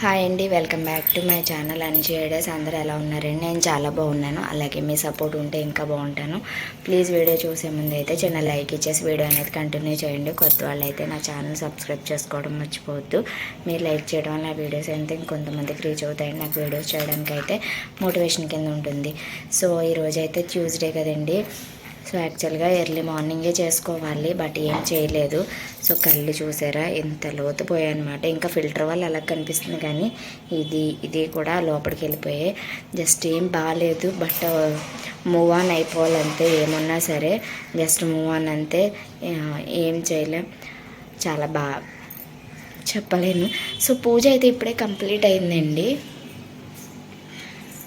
Hi అండి welcome back to my channel అని అందరూ ఎలా ఉన్నారండి? నేను చాలా బాగున్నాను. అలాగే మీ సపోర్ట్ ఉంటే ఇంకా బాగుంటాను. ప్లీజ్ వీడియో చూసే ముందు అయితే చిన్న లైక్ ఇచ్చేసి వీడియో అనేది కంటిన్యూ చేయండి. కొత్త వాళ్ళు అయితే నా ఛానల్ సబ్స్క్రైబ్ చేసుకోవడం మర్చిపోవద్దు. మీరు లైక్ చేయడం వల్ల వీడియోస్ అయితే ఇంకొంతమందికి రీచ్ అవుతాయండి నాకు వీడియోస్ చేయడానికి అయితే మోటివేషన్ కింద ఉంటుంది. సో ఈరోజు అయితే ట్యూస్డే కదండి. సో యాక్చువల్గా ఎర్లీ మార్నింగే చేసుకోవాలి బట్ ఏం చేయలేదు. సో కళ్ళు చూసారా? ఎంత లోతు పోయాయన్నమాట. ఇంకా ఫిల్టర్ వల్ల అలా కనిపిస్తుంది కానీ ఇది ఇది కూడా లోపలికి వెళ్ళిపోయాయి. జస్ట్ ఏం బాగాలేదు బట్ మూవ్ ఆన్ అయిపోవాలంతే ఏమన్నా సరే జస్ట్ మూవ్ ఆన్ అంతే. ఏం చేయలేం. చాలా బాగా చెప్పలేను. సో పూజ అయితే ఇప్పుడే కంప్లీట్ అయిందండి.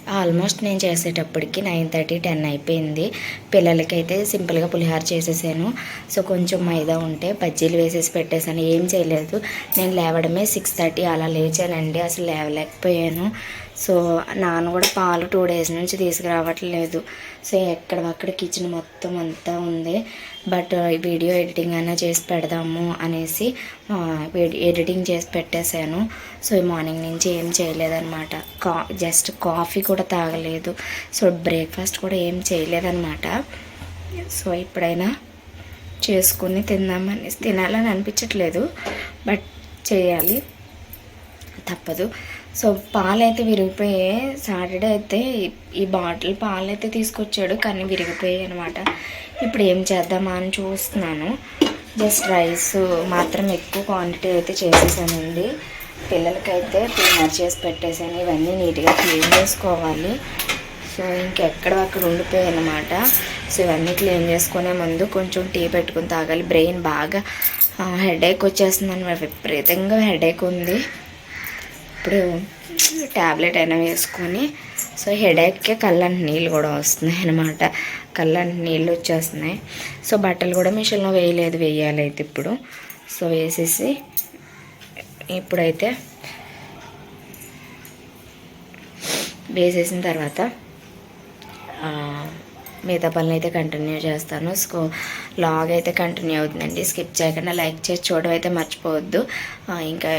ఆల్మోస్ట్ నేను చేసేటప్పటికి నైన్ థర్టీ టెన్ అయిపోయింది. పిల్లలకైతే సింపుల్గా పులిహార చేసేసాను. సో కొంచెం మైదా ఉంటే బజ్జీలు వేసేసి పెట్టేశాను. ఏం చేయలేదు. నేను లేవడమే సిక్స్ థర్టీ అలా లేచానండి. అసలు లేవలేకపోయాను. సో నాన్న కూడా పాలు టూ డేస్ నుంచి తీసుకురావట్లేదు. సో ఎక్కడ అక్కడ కిచెన్ మొత్తం అంతా ఉంది. బట్ వీడియో ఎడిటింగ్ అయినా చేసి పెడదాము అనేసి ఎడిటింగ్ చేసి పెట్టేశాను. సో ఈ మార్నింగ్ నుంచి ఏం చేయలేదన్నమాట. కా జస్ట్ కాఫీ కూడా తాగలేదు. సో బ్రేక్ఫాస్ట్ కూడా ఏం చేయలేదన్నమాట. సో ఇప్పుడైనా చేసుకుని తిందామనేసి తినాలని అనిపించట్లేదు. బట్ చేయాలి. తప్పదు. సో పాలు అయితే విరిగిపోయాయి సాటర్డే అయితే ఈ- ఈ బాటిల్ పాలు అయితే తీసుకొచ్చాడు కానీ విరిగిపోయాయి అనమాట ఇప్పుడు ఏం చేద్దామా అని చూస్తున్నాను. జస్ట్ రైస్ మాత్రం ఎక్కువ క్వాంటిటీ అయితే చేసేసానండి. పిల్లలకైతే పులిహార చేసి పెట్టేసాను. ఇవన్నీ నీట్గా క్లీన్ చేసుకోవాలి. సో ఇంకెక్కడ అక్కడ ఉండిపోయాయి అనమాట సో ఇవన్నీ క్లీన్ చేసుకునే ముందు కొంచెం టీ పెట్టుకుని తాగాలి. బ్రెయిన్ బాగా హెడేక్ వచ్చేస్తుంది అనమాట విపరీతంగా హెడేక్ ఉంది. ఇప్పుడు ట్యాబ్లెట్ అయినా వేసుకొని సో హెడేక్కే కళ్ళంటి నీళ్ళు కూడా వస్తున్నాయి అనమాట కళ్ళంటి నీళ్ళు వచ్చేస్తున్నాయి. సో బట్టలు కూడా మిషన్లో వేయలేదు వేయాలి అయితే ఇప్పుడు. సో వేసేసి ఇప్పుడైతే వేసేసిన తర్వాత మిగతా పనులు అయితే కంటిన్యూ చేస్తాను. స్కూ లాగ్ అయితే కంటిన్యూ అవుతుందండి. స్కిప్ చేయకుండా లైక్ చేసి చూడడం అయితే మర్చిపోవద్దు. ఇంకా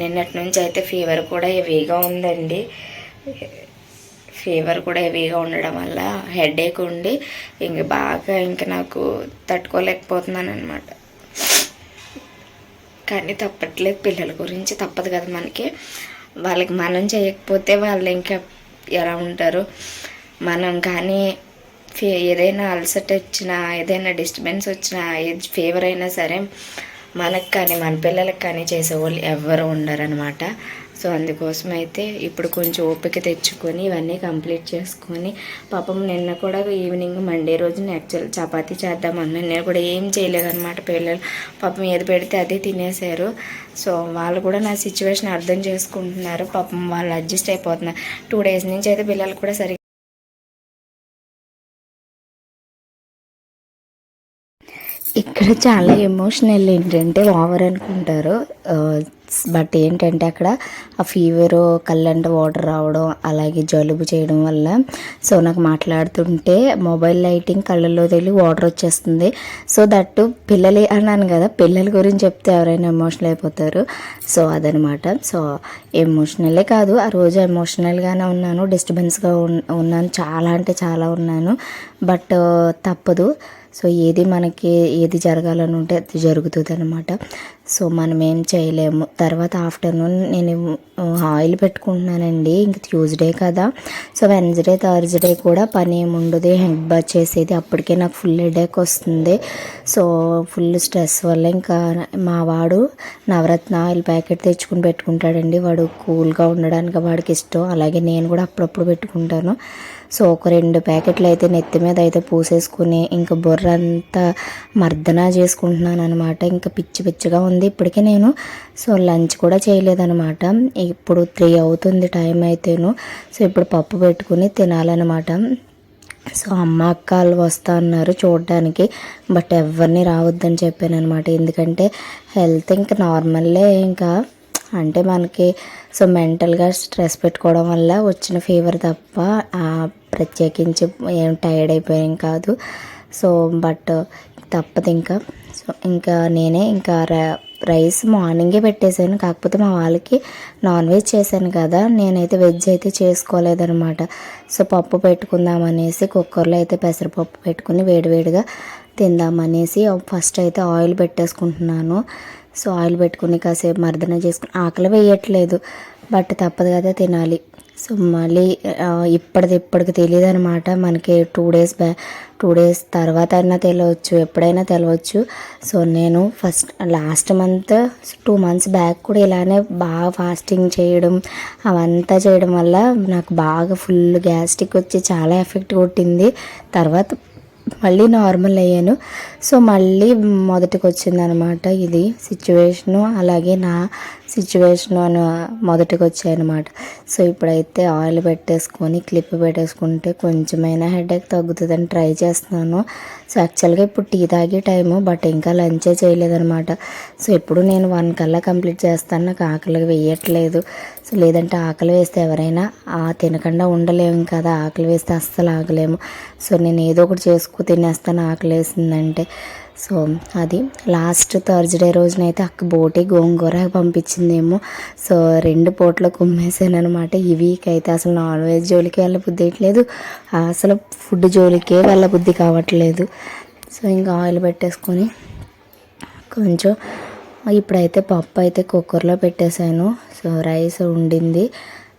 నిన్నటి నుంచి అయితే ఫీవర్ కూడా హెవీగా ఉందండి. ఫీవర్ కూడా హెవీగా ఉండడం వల్ల హెడేక్ ఉండి ఇంక బాగా ఇంకా నాకు తట్టుకోలేకపోతున్నాను అనమాట కానీ తప్పట్లేదు పిల్లల గురించి తప్పదు కదా మనకి. వాళ్ళకి మనం చేయకపోతే వాళ్ళు ఇంకా ఎలా ఉంటారు? మనం కానీ ఫే- ఏదైనా అలసట వచ్చినా ఏదైనా డిస్టర్బెన్స్ వచ్చినా ఏది ఫీవర్ అయినా సరే మనకు కానీ మన పిల్లలకు కానీ చేసేవాళ్ళు ఎవ్వరు ఉండరనమాట సో అందుకోసం అయితే ఇప్పుడు కొంచెం ఓపిక తెచ్చుకొని ఇవన్నీ కంప్లీట్ చేసుకొని పాపం నిన్న కూడా ఈవినింగ్ మండే రోజున యాక్చువల్ చపాతీ చేద్దామన్నా నేను కూడా ఏం చేయలేదన్నమాట పిల్లలు. పాపం ఏది పెడితే అదే తినేశారు. సో వాళ్ళు కూడా నా సిచ్యువేషన్ అర్థం చేసుకుంటున్నారు. పాపం వాళ్ళు అడ్జస్ట్ అయిపోతున్నారు. టూ డేస్ నుంచి అయితే పిల్లలు కూడా సరిగ్గా ఇక్కడ చాలా ఎమోషనల్ ఏంటంటే ఓవర్ అనుకుంటారు. బట్ ఏంటంటే అక్కడ ఆ ఫీవర్ కళ్ళంట వాటర్ రావడం అలాగే జలుబు చేయడం వల్ల. సో నాకు మాట్లాడుతుంటే మొబైల్ లైటింగ్ కళ్ళల్లో తెలియ వాటర్ వచ్చేస్తుంది. సో దట్టు పిల్లలే అన్నాను కదా పిల్లల గురించి చెప్తే ఎవరైనా ఎమోషనల్ అయిపోతారు. సో అదనమాట. సో ఎమోషనలే కాదు ఆ రోజు ఎమోషనల్గానే ఉన్నాను డిస్టర్బెన్స్గా ఉన్నాను చాలా అంటే చాలా ఉన్నాను. బట్ తప్పదు. సో ఏది మనకి ఏది జరగాలని ఉంటే అది జరుగుతుంది అనమాట సో మనం ఏం చేయలేము. తర్వాత ఆఫ్టర్నూన్ నేను ఆయిల్ పెట్టుకుంటున్నానండి. ఇంక ట్యూస్డే కదా. సో వెన్స్డే థర్స్డే కూడా పని ఏమి ఉండదు. హెడ్ బాత్ చేసేది అప్పటికే నాకు ఫుల్ హెడేక్ వస్తుంది. సో ఫుల్ స్ట్రెస్ వల్ల ఇంకా మా వాడు నవరత్న ఆయిల్ ప్యాకెట్ తెచ్చుకుని పెట్టుకుంటాడండి. వాడు కూల్గా ఉండడానికి వాడికి ఇష్టం. అలాగే నేను కూడా అప్పుడప్పుడు పెట్టుకుంటాను. సో ఒక రెండు ప్యాకెట్లు అయితే నెత్తి మీద అయితే పూసేసుకుని ఇంకా బుర్ర అంతా మర్దన చేసుకుంటున్నాను అనమాట ఇంకా పిచ్చి పిచ్చిగా ఉంది ఇప్పటికే నేను. సో లంచ్ కూడా చేయలేదనమాట ఇప్పుడు త్రీ అవుతుంది టైం అయితేను. సో ఇప్పుడు పప్పు పెట్టుకుని తినాలన్నమాట. సో అమ్మ అక్క వాళ్ళు వస్తా అన్నారు చూడడానికి. బట్ ఎవరిని రావద్దని చెప్పాను అనమాట ఎందుకంటే హెల్త్ ఇంకా నార్మల్లే ఇంకా. అంటే మనకి సో మెంటల్గా స్ట్రెస్ పెట్టుకోవడం వల్ల వచ్చిన ఫీవర్ తప్ప ఆ, ప్రత్యేకించి ఏం టైర్డ్ అయిపోయాం కాదు. సో బట్ తప్పదు ఇంకా. సో ఇంకా నేనే ఇంకా రైస్ మార్నింగే పెట్టేశాను. కాకపోతే మా వాళ్ళకి నాన్ వెజ్ చేశాను కదా. నేనైతే వెజ్ అయితే చేసుకోలేదనమాట సో పప్పు పెట్టుకుందాం అనేసి కుక్కర్లో అయితే పెసరపప్పు పెట్టుకుని వేడివేడిగా తిందామనేసి ఫస్ట్ అయితే ఆయిల్ పెట్టేసుకుంటున్నాను. సో ఆయిల్ పెట్టుకుని కాసేపు మర్దన చేసుకుని ఆకలి వేయట్లేదు. బట్ తప్పదు కదా తినాలి. సో మళ్ళీ ఇప్పటిది ఇప్పటికి తెలియదు అనమాట మనకి టూ డేస్ బ్యా టూ డేస్ తర్వాత అయినా తెలియవచ్చు ఎప్పుడైనా తెలియవచ్చు సో నేను first last month two months back కూడా ఇలానే బాగా ఫాస్టింగ్ చేయడం అవంతా చేయడం వల్ల నాకు బాగా ఫుల్ గ్యాస్ట్రిక్ వచ్చి చాలా ఎఫెక్ట్ కొట్టింది. తర్వాత మళ్ళీ నార్మల్ అయ్యాను. సో మళ్ళీ మొదటికి వచ్చిందనమాట ఇది సిచ్యువేషను అలాగే నా సిచ్యువేషను అని మొదటికి వచ్చాయన్నమాట సో ఇప్పుడైతే ఆయిల్ పెట్టేసుకొని క్లిప్ పెట్టేసుకుంటే కొంచెమైనా హెడేక్ తగ్గుతుందని ట్రై చేస్తున్నాను. సో యాక్చువల్గా ఇప్పుడు టీ తాగే టైము బట్ ఇంకా లంచే చేయలేదనమాట. సో ఎప్పుడు నేను వన్ కల్లా కంప్లీట్ చేస్తాను నాకు ఆకలి వేయట్లేదు. సో లేదంటే ఆకలి వేస్తే ఎవరైనా ఆ తినకుండా ఉండలేము కదా ఆకలి వేస్తే అస్సలు ఆగలేము. సో నేను ఏదో ఒకటి చేసుకు తినేస్తాను ఆకలి వేసిందంటే. సో అది లాస్ట్ థర్స్డే రోజునైతే అక్క బోటి గోంగూర పంపించిందేమో. సో రెండు పూటలు కుమ్మేసాను అనమాట ఈ వీక్ అయితే అసలు నాన్ వెజ్ జోలికి వెళ్ళ బుద్ధి వేయట్లేదు అసలు ఫుడ్ జోలికే వెళ్ళ బుద్ధి కావట్లేదు. సో ఇంకా ఆయిల్ పెట్టేసుకొని కొంచెం ఇప్పుడైతే పప్పు అయితే కుక్కర్లో పెట్టేశాను. సో రైస్ ఉండింది.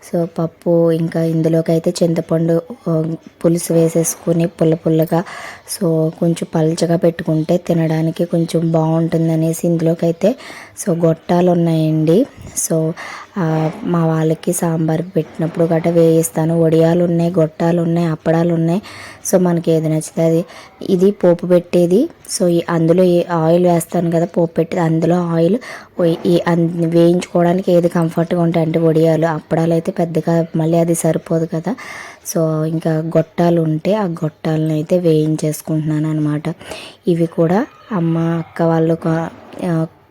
సో పప్పు ఇంకా ఇందులోకి అయితే చింతపండు పులుసు వేసేసుకుని పుల్ల పుల్లగా సో కొంచెం పల్చగా పెట్టుకుంటే తినడానికి కొంచెం బాగుంటుంది అనేసి ఇందులోకి అయితే సో గొట్టాలు ఉన్నాయండి సో మా వాళ్ళకి సాంబార్ పెట్టినప్పుడు గట్రా వేయిస్తాను. వడియాలు ఉన్నాయి గొట్టాలు ఉన్నాయి అప్పడాలు ఉన్నాయి సో మనకి ఏది నచ్చితే అది. ఇది పోపు పెట్టేది. సో అందులో ఏ ఆయిల్ వేస్తాను కదా పోపు పెట్టేది అందులో ఆయిల్ అన్- వేయించుకోవడానికి ఏది కంఫర్ట్గా ఉంటాయి అంటే వడియాలు. అప్పడాలు అయితే పెద్దగా మళ్ళీ అది సరిపోదు కదా. సో ఇంకా గొట్టాలు ఉంటే ఆ గొట్టాలను అయితే వేయించేసుకుంటున్నాను అనమాట ఇవి కూడా అమ్మ అక్క వాళ్ళు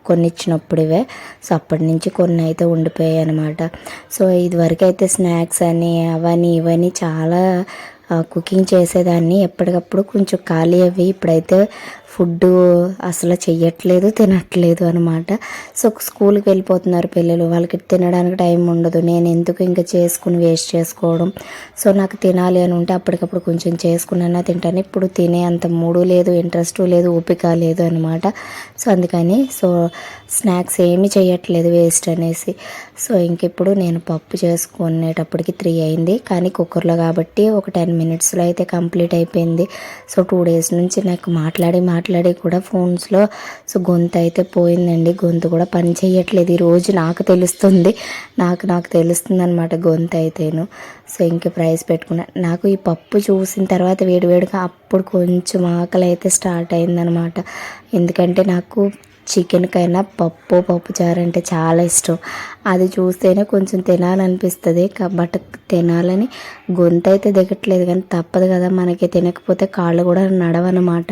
కొన్ని ఇచ్చినప్పుడు ఇవే సో అప్పటి నుంచి కొన్ని అయితే ఉండిపోయాయి అనమాట సో ఇదివరకు అయితే స్నాక్స్ అని అవని ఇవని చాలా కుకింగ్ చేసేదాన్ని. ఎప్పటికప్పుడు కొంచెం ఖాళీ అవి. ఇప్పుడైతే ఫుడ్ అసలు చెయ్యట్లేదు తినట్లేదు అనమాట సో స్కూల్కి వెళ్ళిపోతున్నారు పిల్లలు. వాళ్ళకి తినడానికి టైం ఉండదు. నేను ఎందుకు ఇంకా చేసుకుని వేస్ట్ చేసుకోవడం? సో నాకు తినాలి అని ఉంటే అప్పటికప్పుడు కొంచెం చేసుకున్నా తింటాను? ఇప్పుడు తినే అంత మూడు లేదు ఇంట్రెస్ట్ లేదు ఓపిక లేదు అనమాట సో అందుకని సో స్నాక్స్ ఏమీ చేయట్లేదు వేస్ట్ అనేసి. సో ఇంకెప్పుడు నేను పప్పు చేసుకునేటప్పటికి త్రీ అయింది. కానీ కుక్కర్లో కాబట్టి ఒక టెన్ మినిట్స్లో అయితే కంప్లీట్ అయిపోయింది. సో టూ డేస్ నుంచి నాకు మాట్లాడి మాట్లాడి మాట్లాడి కూడా ఫోన్స్లో సో గొంతు అయితే పోయిందండి గొంతు కూడా పని చేయట్లేదు ఈ రోజు నాకు తెలుస్తుంది నాకు నాకు తెలుస్తుంది అనమాట గొంతు అయితేను. సో ఇంక ప్రైస్ పెట్టుకున్నా. నాకు ఈ పప్పు చూసిన తర్వాత వేడివేడిగా అప్పుడు కొంచెం ఆకలి అయితే స్టార్ట్ అయిందనమాట ఎందుకంటే నాకు చికెన్కైనా పప్పు పప్పుచారు అంటే చాలా ఇష్టం. అది చూస్తేనే కొంచెం తినాలనిపిస్తుంది. బట్ తినాలని గొంతు అయితే దిగట్లేదు కానీ తప్పదు కదా మనకి. తినకపోతే కాళ్ళు కూడా నడవనమాట.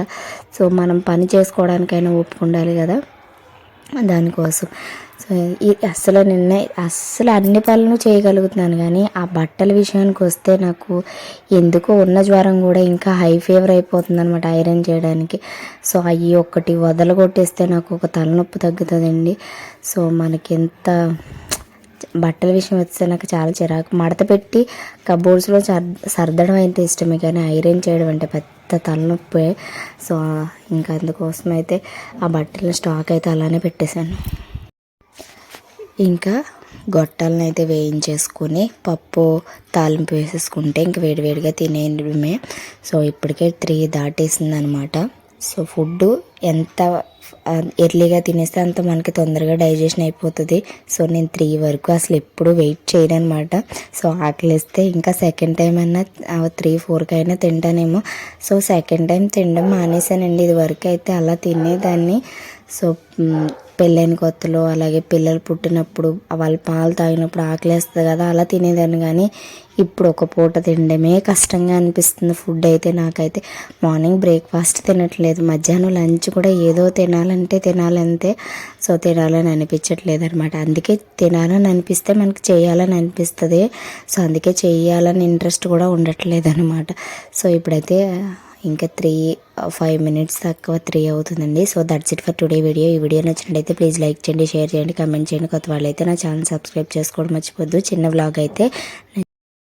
సో మనం పని చేసుకోవడానికైనా ఒప్పుకుండాలి ఉండాలి కదా. దానికోసం సో ఈ అస్సలు నిన్న అస్సలు అన్ని పనులు చేయగలుగుతున్నాను కానీ ఆ బట్టల విషయానికి వస్తే నాకు ఎందుకో ఉన్న జ్వరం కూడా ఇంకా హై ఫీవర్ అయిపోతుంది అనమాట ఐరన్ చేయడానికి. సో అవి ఒక్కటి వదలగొట్టేస్తే నాకు ఒక తలనొప్పి తగ్గుతుందండి. సో మనకి బట్టల విషయం వస్తే నాకు చాలా చిరాకు. మడత పెట్టి కబోర్డ్స్లో సర్ సర్దడం అయితే ఇష్టమే కానీ ఐరన్ చేయడం అంటే పెద్ద తలనొప్పి. సో ఇంకా అందుకోసం అయితే ఆ బట్టల స్టాక్ అయితే అలానే పెట్టేశాను. ఇంకా గొట్టాలను అయితే వేయించేసుకొని పప్పు తాలింపు వేసేసుకుంటే ఇంక వేడివేడిగా తినేయడమే. సో ఇప్పటికే త్రీ దాటేసింది అనమాట సో ఫుడ్ ఎంత ఎర్లీగా తినేస్తే అంత మనకి తొందరగా డైజెషన్ అయిపోతుంది. సో నేను త్రీ వరకు అసలు ఎప్పుడు వెయిట్ చేయను అనమాట సో ఆకలిస్తే ఇంకా సెకండ్ టైం అయినా త్రీ ఫోర్కి అయినా తింటానేమో. సో సెకండ్ టైం తినడం మానేశానండి ఇది వరకు అయితే అలా తినేదాన్ని. సో పెళ్ళైన కొత్తలో అలాగే పిల్లలు పుట్టినప్పుడు వాళ్ళు పాలు తాగినప్పుడు ఆకలేస్తుంది కదా అలా తినేదాన్ని. కానీ ఇప్పుడు ఒక పూట తినడమే కష్టంగా అనిపిస్తుంది ఫుడ్ అయితే నాకైతే. మార్నింగ్ బ్రేక్ఫాస్ట్ తినట్లేదు మధ్యాహ్నం లంచ్ కూడా ఏదో తినాలంటే తినాలంతే. సో తినాలని అనిపించట్లేదు అనమాట అందుకే తినాలని అనిపిస్తే మనకి చేయాలని అనిపిస్తుంది. సో అందుకే చేయాలని ఇంట్రెస్ట్ కూడా ఉండట్లేదు అనమాట సో ఇప్పుడైతే ఇంకా త్రీ ఫైవ్ మినిట్స్ తక్కువ త్రీ అవుతుందండి. So that's it for today video ఈ వీడియో నచ్చినట్లయితే ప్లీజ్ లైక్ చేయండి షేర్ చేయండి కమెంట్ చేయండి. కొత్త వాళ్ళైతే నా ఛానల్ సబ్స్క్రైబ్ చేసుకోవడం మర్చిపోద్దు. చిన్న వ్లాగ్ అయితే